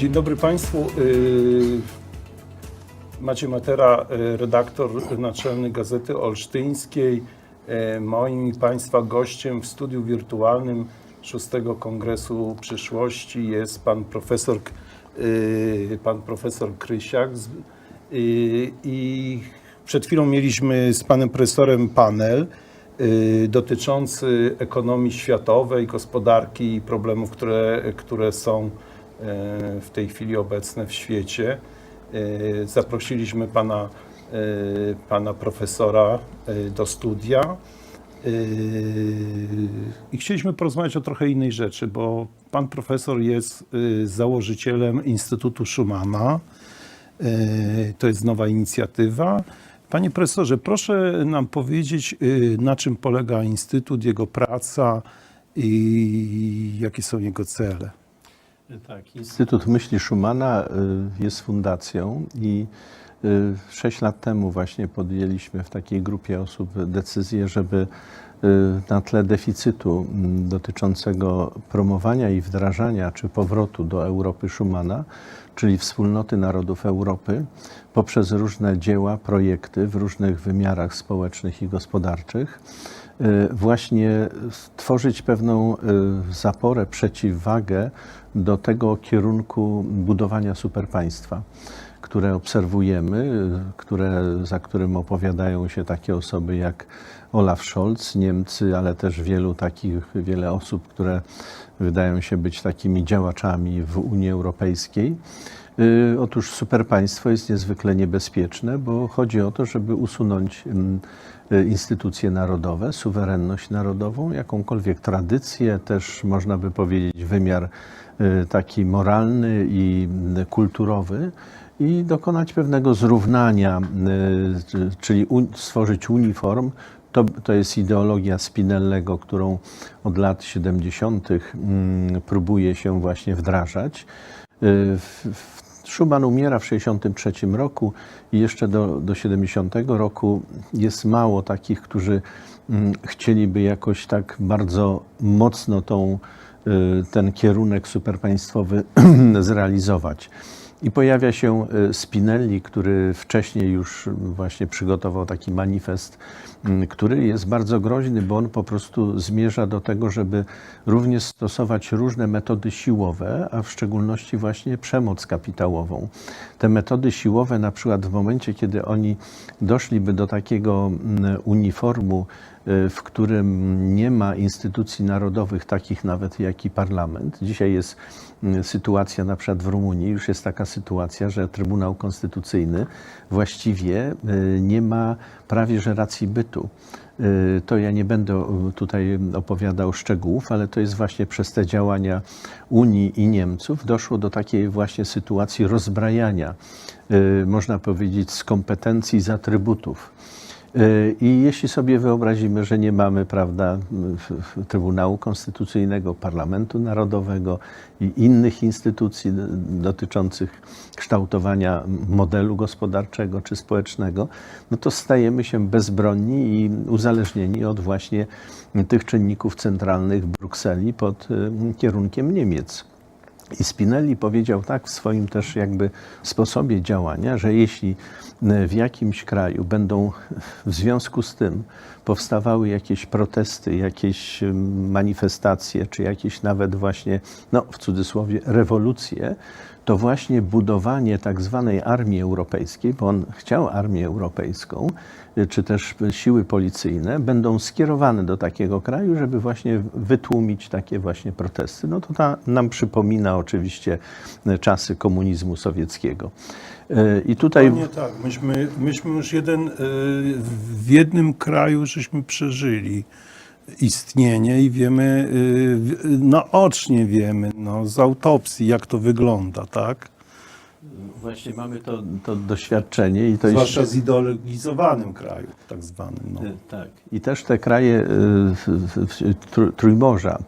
Dzień dobry Państwu. Yy, Maciej Matera, yy, redaktor naczelny Gazety Olsztyńskiej. Yy, Moim Państwa gościem w studiu wirtualnym szóstego Kongresu Przyszłości jest pan profesor, pan profesor Krysiak. I przed chwilą mieliśmy z panem profesorem panel dotyczący ekonomii światowej, gospodarki i problemów, które, które są w tej chwili obecne w świecie. E, Zaprosiliśmy pana, e, pana profesora e, do studia i chcieliśmy porozmawiać o trochę innej rzeczy, bo pan profesor jest założycielem Instytutu Schumana. To jest nowa inicjatywa. Panie profesorze, proszę nam powiedzieć, na czym polega Instytut, jego praca i jakie są jego cele. Tak, Instytut Myśli Schumana y, jest fundacją i y, sześć lat temu właśnie podjęliśmy w takiej grupie osób decyzję, żeby y, na tle deficytu mm, dotyczącego promowania i wdrażania czy powrotu do Europy Schumana, czyli wspólnoty narodów Europy, poprzez różne dzieła, projekty w różnych wymiarach społecznych i gospodarczych, właśnie stworzyć pewną y, zaporę, przeciwwagę do tego kierunku budowania superpaństwa, które obserwujemy, y, które, za którym opowiadają się takie osoby jak Olaf Scholz, Niemcy, ale też wielu takich, wiele osób, które wydają się być takimi działaczami w Unii Europejskiej. Y, Otóż superpaństwo jest niezwykle niebezpieczne, bo chodzi o to, żeby usunąć mm, y, instytucje narodowe, suwerenność narodową, jakąkolwiek tradycję, też można by powiedzieć wymiar y, taki moralny i mm, kulturowy i dokonać pewnego zrównania, y, czy- czyli stworzyć uniform. To, to jest ideologia Spinellego, którą od lat 70. mm, próbuje się właśnie wdrażać. Y, w- w- Schuman umiera w 1963 roku i jeszcze do, do 70 roku jest mało takich, którzy mm, chcieliby jakoś tak bardzo mocno tą, y, ten kierunek superpaństwowy zrealizować. I pojawia się y, Spinelli, który wcześniej już właśnie przygotował taki manifest, który jest bardzo groźny, bo on po prostu zmierza do tego, żeby również stosować różne metody siłowe, a w szczególności właśnie przemoc kapitałową. Te metody siłowe, na przykład w momencie, kiedy oni doszliby do takiego uniformu, w którym nie ma instytucji narodowych, takich nawet jak i parlament. Dzisiaj jest sytuacja na przykład w Rumunii, już jest taka sytuacja, że Trybunał Konstytucyjny właściwie y, nie ma prawie że racji bytu. Y, To ja nie będę tutaj opowiadał szczegółów, ale to jest właśnie przez te działania Unii i Niemców doszło do takiej właśnie sytuacji rozbrajania, można powiedzieć, z kompetencji z atrybutów. Y, I jeśli sobie wyobrazimy, że nie mamy prawda, Trybunału Konstytucyjnego, Parlamentu Narodowego i innych instytucji dotyczących kształtowania modelu gospodarczego czy społecznego, no to stajemy się bezbronni i uzależnieni od właśnie tych czynników centralnych w Brukseli pod y, kierunkiem Niemiec. I Spinelli powiedział tak w swoim też jakby sposobie działania, że jeśli w jakimś kraju będą w związku z tym powstawały jakieś protesty, jakieś manifestacje, czy jakieś nawet właśnie, no w cudzysłowie, rewolucje, to właśnie budowanie tak zwanej armii europejskiej, bo on chciał armię europejską, y, czy też siły policyjne, będą skierowane do takiego kraju, żeby właśnie wytłumić takie właśnie protesty. No to ta, nam przypomina oczywiście y, czasy komunizmu sowieckiego. Y, I tutaj... Nie tak, myśmy, myśmy już jeden, y, w jednym kraju żeśmy przeżyli istnienie i wiemy, w- naocznie wiemy, no, z autopsji, jak to wygląda, tak? Właśnie mamy to, to doświadczenie i to jest... Zwłaszcza zideologizowanym kraju, tak zwanym. No. Tak. I też te kraje Trójmorza.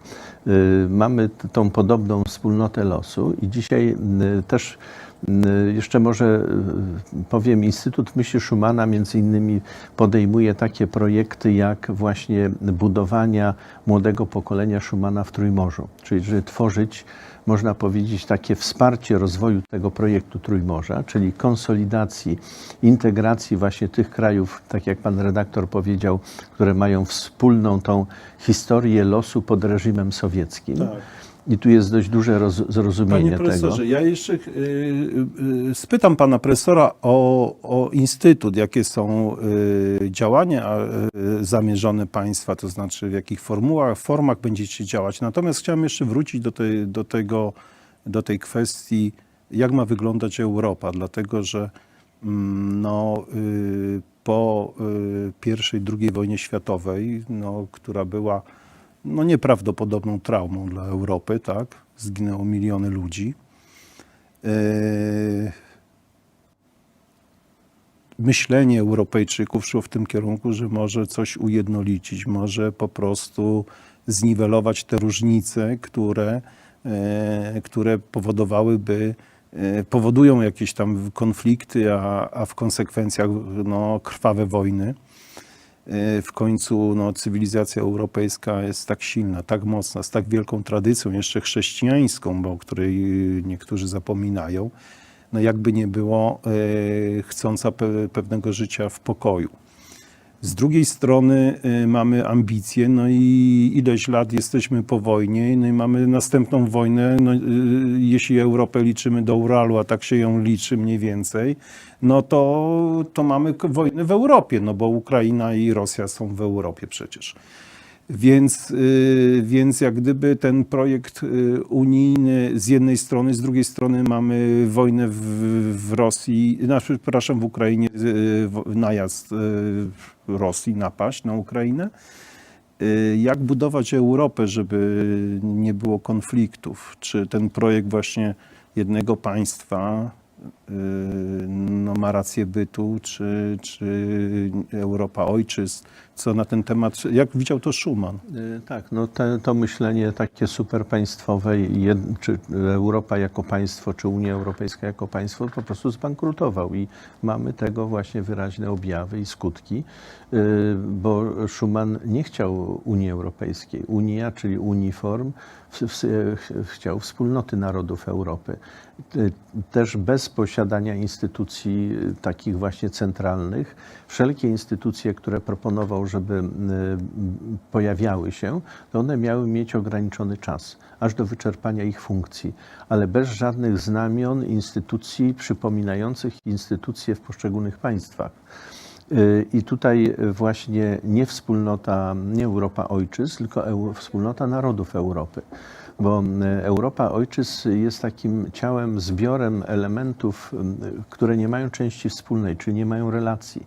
Mamy tą podobną wspólnotę losu i dzisiaj też jeszcze może y, powiem, Instytut Myśli Schumana między innymi podejmuje takie projekty jak właśnie budowania młodego pokolenia Schumana w Trójmorzu, czyli żeby tworzyć można powiedzieć, takie wsparcie rozwoju tego projektu Trójmorza, czyli konsolidacji, integracji właśnie tych krajów, tak jak pan redaktor powiedział, które mają wspólną tą historię losu pod reżimem sowieckim. Tak. I tu jest dość duże roz, zrozumienie Panie profesorze, tego. ja jeszcze y, y, spytam pana profesora o, o instytut, jakie są y, działania y, zamierzone państwa, to znaczy w jakich formułach, formach będziecie działać. Natomiast chciałem jeszcze wrócić do tej, do tego, do tej kwestii, jak ma wyglądać Europa, dlatego że mm, no, y, po y, I, II wojnie światowej, no, która była no, nieprawdopodobną traumą dla Europy, tak? Zginęło miliony ludzi. Yy, Myślenie Europejczyków szło w tym kierunku, że może coś ujednolicić, może po prostu zniwelować te różnice, które, e, które powodowałyby, e, powodują jakieś tam konflikty, a, a w konsekwencjach no, krwawe wojny. E, w końcu no, cywilizacja europejska jest tak silna, tak mocna, z tak wielką tradycją, jeszcze chrześcijańską, bo o której niektórzy zapominają, no jakby nie było e, chcąca pe, pewnego życia w pokoju. Z drugiej strony e, mamy ambicje, no i ileś lat jesteśmy po wojnie, no i mamy następną wojnę, no, e, jeśli Europę liczymy do Uralu, a tak się ją liczy mniej więcej, no to, to mamy wojnę w Europie, no bo Ukraina i Rosja są w Europie przecież. Więc, y, więc jak gdyby ten projekt y, unijny z jednej strony, z drugiej strony mamy wojnę w, w Rosji, znaczy, przepraszam, w Ukrainie, y, najazd Rosji, napaść na Ukrainę. Jak budować Europę, żeby nie było konfliktów? Czy ten projekt właśnie jednego państwa no, ma rację bytu, czy, czy Europa ojczyzn? Co na ten temat, jak widział to Schuman? Y, Tak, no te, to myślenie takie superpaństwowe, czy Europa jako państwo, czy Unia Europejska jako państwo po prostu zbankrutował i mamy tego właśnie wyraźne objawy i skutki, y, bo Schuman nie chciał Unii Europejskiej. Unia, czyli uniform, chciał wspólnoty narodów Europy. Też bez posiadania instytucji takich właśnie centralnych, wszelkie instytucje, które proponował, żeby y, pojawiały się, to one miały mieć ograniczony czas, aż do wyczerpania ich funkcji, ale bez żadnych znamion instytucji przypominających instytucje w poszczególnych państwach. Y, I tutaj właśnie nie wspólnota, nie Europa ojczyzn, tylko wspólnota narodów Europy. Bo y, Europa ojczyzn jest takim ciałem, zbiorem elementów, które nie mają części wspólnej, czyli nie mają relacji.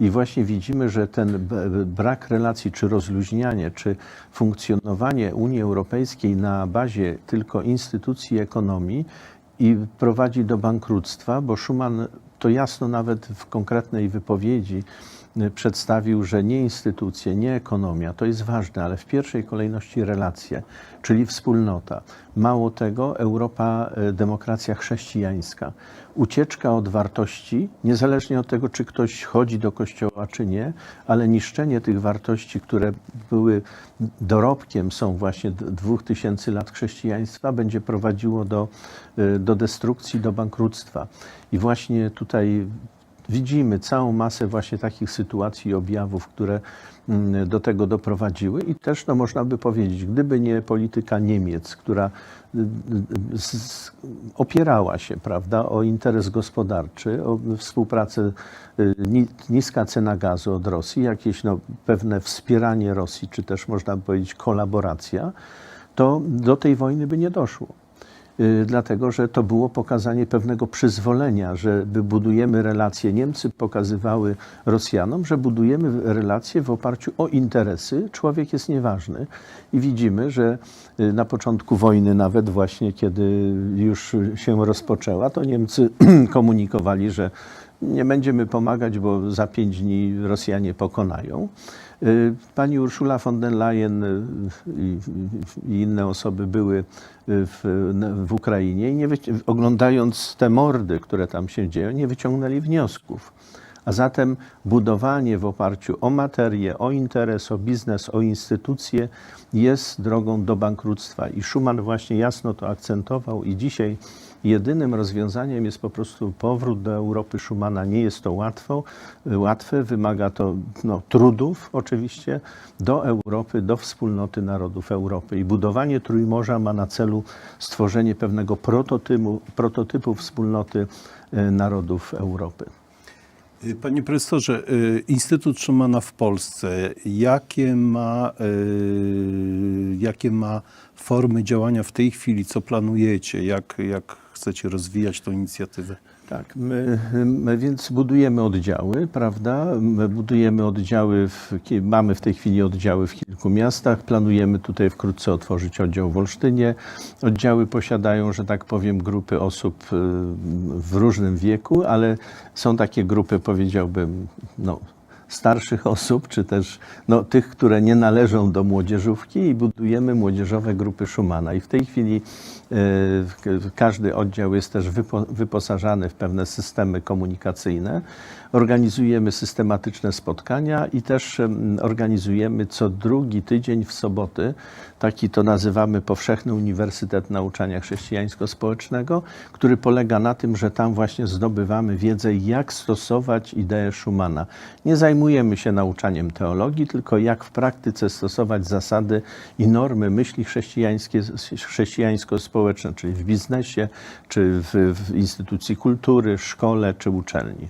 I właśnie widzimy, że ten brak relacji, czy rozluźnianie, czy funkcjonowanie Unii Europejskiej na bazie tylko instytucji ekonomii i prowadzi do bankructwa, bo Schuman to jasno nawet w konkretnej wypowiedzi przedstawił, że nie instytucje, nie ekonomia, to jest ważne, ale w pierwszej kolejności relacje, czyli wspólnota. Mało tego, Europa, y, demokracja chrześcijańska. Ucieczka od wartości, niezależnie od tego, czy ktoś chodzi do kościoła, czy nie, ale niszczenie tych wartości, które były dorobkiem, są właśnie dwóch tysięcy lat chrześcijaństwa, będzie prowadziło do, y, do destrukcji, do bankructwa. I właśnie tutaj widzimy całą masę właśnie takich sytuacji i objawów, które mm, do tego doprowadziły i też, no można by powiedzieć, gdyby nie polityka Niemiec, która y, y, z- opierała się, prawda, o interes gospodarczy, o współpracę, y, ni- niska cena gazu od Rosji, jakieś no, pewne wspieranie Rosji, czy też można by powiedzieć kolaboracja, to do tej wojny by nie doszło. Y, dlatego że to było pokazanie pewnego przyzwolenia, że my budujemy relacje. Niemcy pokazywały Rosjanom, że budujemy relacje w oparciu o interesy. Człowiek jest nieważny i widzimy, że y, na początku wojny, nawet właśnie kiedy już się rozpoczęła, to Niemcy komunikowali, że nie będziemy pomagać, bo za pięć dni Rosjanie pokonają. Y, Pani Urszula von der Leyen y, i, i inne osoby były y, w, w Ukrainie i nie oglądając te mordy, które tam się dzieją, nie wyciągnęli wniosków. A zatem budowanie w oparciu o materię, o interes, o biznes, o instytucje jest drogą do bankructwa. I Schuman właśnie jasno to akcentował i dzisiaj jedynym rozwiązaniem jest po prostu powrót do Europy Schumana. Nie jest to łatwo, łatwe, wymaga to no, trudów oczywiście do Europy, do wspólnoty narodów Europy. I budowanie Trójmorza ma na celu stworzenie pewnego prototypu, prototypu wspólnoty e, narodów Europy. Y, Panie profesorze, y, Instytut Schumana w Polsce, jakie ma, y, jakie ma formy działania w tej chwili? Co planujecie? Jak, jak chcecie rozwijać tą inicjatywę? Tak, my, my więc budujemy oddziały, prawda? My budujemy oddziały, w, mamy w tej chwili oddziały w kilku miastach. Planujemy tutaj wkrótce otworzyć oddział w Olsztynie. Oddziały posiadają, że tak powiem, grupy osób y, w różnym wieku, ale są takie grupy, powiedziałbym, no, starszych osób, czy też no, tych, które nie należą do młodzieżówki i budujemy młodzieżowe grupy Schumana. I w tej chwili każdy oddział jest też wypo, wyposażany w pewne systemy komunikacyjne. Organizujemy systematyczne spotkania i też em, organizujemy co drugi tydzień w soboty, taki to nazywamy Powszechny Uniwersytet Nauczania Chrześcijańsko-Społecznego, który polega na tym, że tam właśnie zdobywamy wiedzę, jak stosować ideę Schumana. Nie zajmujemy się nauczaniem teologii, tylko jak w praktyce stosować zasady i normy myśli chrześcijańskie, chrześcijańsko-społeczne, czyli w biznesie, czy w, w instytucji kultury, szkole, czy uczelni.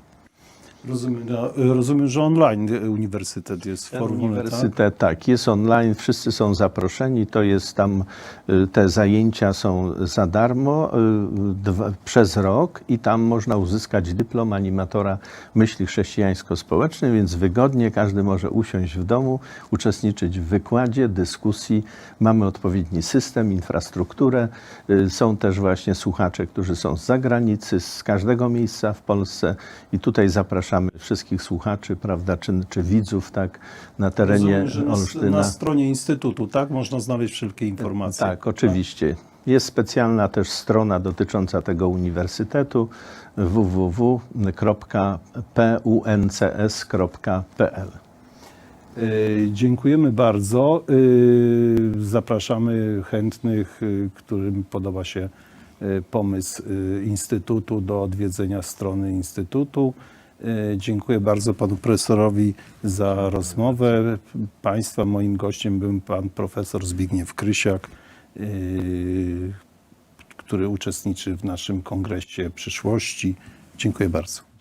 Rozumiem, no, rozumiem, że online uniwersytet jest w formule, tak? Uniwersytet tak? jest online, wszyscy są zaproszeni. To jest tam, y, te zajęcia są za darmo y, dwa, przez rok i tam można uzyskać dyplom animatora myśli chrześcijańsko-społecznej, więc wygodnie każdy może usiąść w domu, uczestniczyć w wykładzie, dyskusji. Mamy odpowiedni system, infrastrukturę. Y, Są też właśnie słuchacze, którzy są z zagranicy, z każdego miejsca w Polsce i tutaj zapraszamy wszystkich słuchaczy, prawda, czy, czy widzów, tak, na terenie Rozumiem, Olsztyna. na stronie Instytutu, tak? Można znaleźć wszelkie informacje. Tak, oczywiście. Jest specjalna też strona dotycząca tego uniwersytetu www.puncs.pl. Y, Dziękujemy bardzo. Y, Zapraszamy chętnych, y, którym podoba się pomysł Instytutu do odwiedzenia strony Instytutu. Y, Dziękuję bardzo panu profesorowi za rozmowę. Państwa moim gościem był pan profesor Zbigniew Krysiak, y, który uczestniczy w naszym kongresie przyszłości. Dziękuję bardzo.